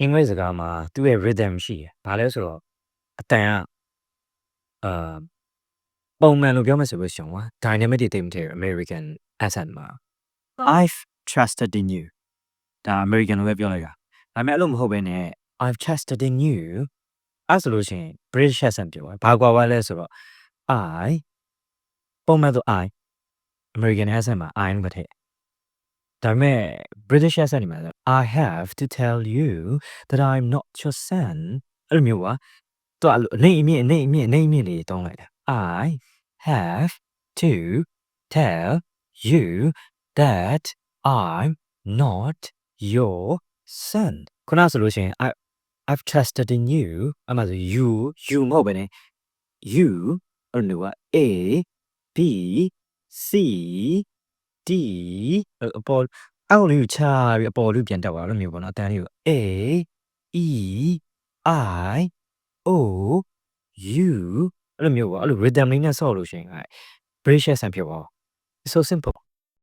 အင်္ဂလိပ်စကားမှာသူ့ရဲ့ rhythm ရှိတယ်။ဘာလဲဆိုတော့အတန်ကအာပုံမှန်လို့ပြောမယ်ဆိုလို့ရှိရင်ကွာ dynamic တွေတိတ်မထည့်ဘူး American accent မှာ I've trusted in you ဒါ American လိုပဲပြောလိုက်တာဒါပေမဲ့အဲ့လိုမဟုတ်ဘဲနဲ့ I've trusted in you အဲ့ဆိုလို့ရှိရင် British accent ပြောတယ်။ဘာကွာပါလဲဆိုတော့ I ပုံမှန်ဆို I American accent မှာ I လို့မထည့်။ဒါပေမဲ့ British accent တွေမှာဆို I have to tell you that I'm not your son အဲ့လိုမျိုးကွာသူကအဲ့လိုအနေအမြင့်အနေအမြင့်အနေအမြင့်လေးတောင်းလိုက်တာ I have to tell you that I'm not your son ခုနဆိုလို့ရှိရင် I I've trusted in you အမှဆို you you မဟုတ်ဘဲね you အဲ့လိုက A B C D အဲ့အပေါ် အောက်လေးကိုချပြီးအပေါ်လေးကိုပြန်တက်သွားလို့မျိုးပေါ့နော်အတန်းလေးကို A E I O U အဲ့လိုမျိုးပေါ့အဲ့လို rhythm လေးနဲ့ဆော့လို့ရှိရင် British accent ဖြစ်သွား It's so simple